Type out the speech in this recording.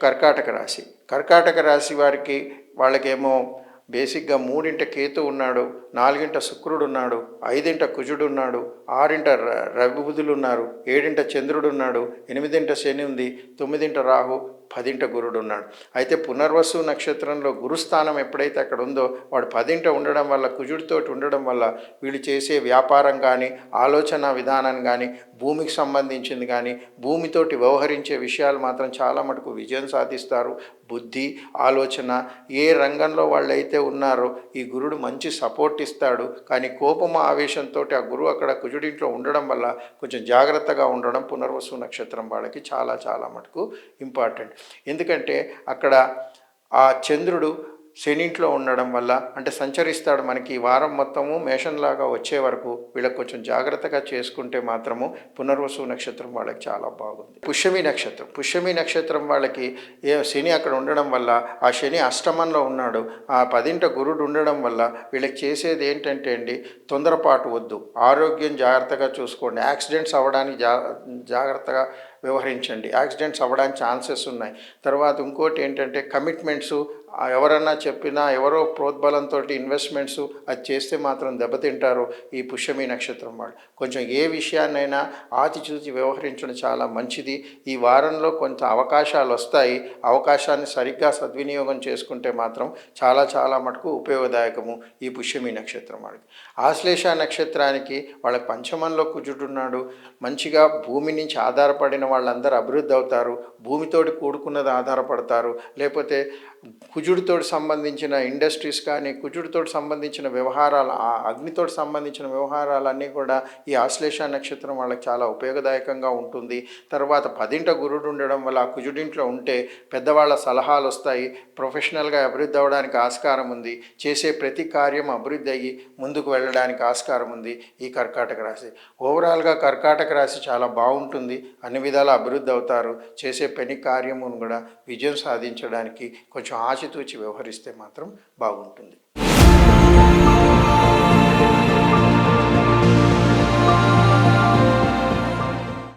కర్కాటక రాశి. కర్కాటక రాశి వారికి వాళ్ళకేమో బేసిక్గా మూడింట కేతు ఉన్నాడు నాలుగింట శుక్రుడు ఉన్నాడు ఐదింట కుజుడు ఉన్నాడు ఆరింట ర- రవి బుధులు ఉన్నారు ఏడింట చంద్రుడు ఉన్నాడు ఎనిమిదింట శని ఉంది తొమ్మిదింట రాహు పదింట గురుడు ఉన్నాడు. అయితే పునర్వసు నక్షత్రంలో గురుస్థానం ఎప్పుడైతే అక్కడ ఉందో వాడు పదింట ఉండడం వల్ల కుజుడితోటి ఉండడం వల్ల వీళ్ళు చేసే వ్యాపారం కానీ ఆలోచన విధానం కానీ భూమికి సంబంధించింది కానీ భూమితోటి వ్యవహరించే విషయాలు మాత్రం చాలా మటుకు విజయం సాధిస్తారు. బుద్ధి ఆలోచన ఏ రంగంలో వాళ్ళైతే ఉన్నారో ఈ గురుడు మంచి సపోర్ట్ ఇస్తాడు. కానీ కోపము ఆవేశంతో ఆ గురువు అక్కడ కుజుడింట్లో ఉండడం వల్ల కొంచెం జాగ్రత్తగా ఉండడం పునర్వసు నక్షత్రం వాళ్ళకి చాలా చాలా మటుకు ఇంపార్టెంట్. ఎందుకంటే అక్కడ ఆ చంద్రుడు శనింట్లో ఉండడం వల్ల అంటే సంచరిస్తాడు మనకి. ఈ వారం మొత్తము మేషంలాగా వచ్చే వరకు వీళ్ళకి కొంచెం జాగ్రత్తగా చేసుకుంటే మాత్రము పునర్వసు నక్షత్రం వాళ్ళకి చాలా బాగుంది. పుష్యమి నక్షత్రం. పుష్యమి నక్షత్రం వాళ్ళకి ఏ శని అక్కడ ఉండడం వల్ల ఆ శని అష్టమంలో ఉన్నాడు. ఆ పదింట గురుడు ఉండడం వల్ల వీళ్ళకి చేసేది ఏంటంటే అండి తొందరపాటు వద్దు. ఆరోగ్యం జాగ్రత్తగా చూసుకోండి. యాక్సిడెంట్స్ అవ్వడానికి జా జాగ్రత్తగా వ్యవహరించండి. యాక్సిడెంట్స్ అవ్వడానికి ఛాన్సెస్ ఉన్నాయి. తర్వాత ఇంకోటి ఏంటంటే కమిట్మెంట్స్ ఎవరన్నా చెప్పినా ఎవరో ప్రోద్బలంతో ఇన్వెస్ట్మెంట్స్ అది చేస్తే మాత్రం దెబ్బతింటారు ఈ పుష్యమి నక్షత్రం వాళ్ళు. కొంచెం ఏ విషయాన్నైనా ఆచిచూచి వ్యవహరించడం చాలా మంచిది. ఈ వారంలో కొంత అవకాశాలు వస్తాయి. అవకాశాన్ని సరిగ్గా సద్వినియోగం చేసుకుంటే మాత్రం చాలా చాలా మటుకు ఉపయోగదాయకము ఈ పుష్యమి నక్షత్రం వాళ్ళకి. ఆశ్లేష నక్షత్రానికి వాళ్ళ పంచమంలో కుజుడున్నాడు. మంచిగా భూమి నుంచి ఆధారపడిన వాళ్ళందరూ అభివృద్ధి అవుతారు. భూమితోటి కూడుకున్నది ఆధారపడతారు. లేకపోతే కుజుడితో సంబంధించిన ఇండస్ట్రీస్ కానీ కుజుడితో సంబంధించిన వ్యవహారాలు ఆ అగ్నితో సంబంధించిన వ్యవహారాలన్నీ కూడా ఈ ఆశ్లేష నక్షత్రం వాళ్ళకి చాలా ఉపయోగదాయకంగా ఉంటుంది. తర్వాత పదింట గురుడు ఉండడం వల్ల ఆ కుజుడింట్లో ఉంటే పెద్దవాళ్ళ సలహాలు వస్తాయి. ప్రొఫెషనల్గా అభివృద్ధి అవ్వడానికి ఆస్కారం ఉంది. చేసే ప్రతి కార్యం అభివృద్ధి అయ్యి ముందుకు వెళ్ళడానికి ఆస్కారం ఉంది ఈ కర్కాటక రాశి. ఓవరాల్గా కర్కాటక రాశి చాలా బాగుంటుంది. అన్ని విధాల అభివృద్ధి అవుతారు. చేసే పని కార్యమును కూడా విజయం సాధించడానికి కొంచెం ఆచితూచి వ్యవహరిస్తే మాత్రం బాగుంటుంది.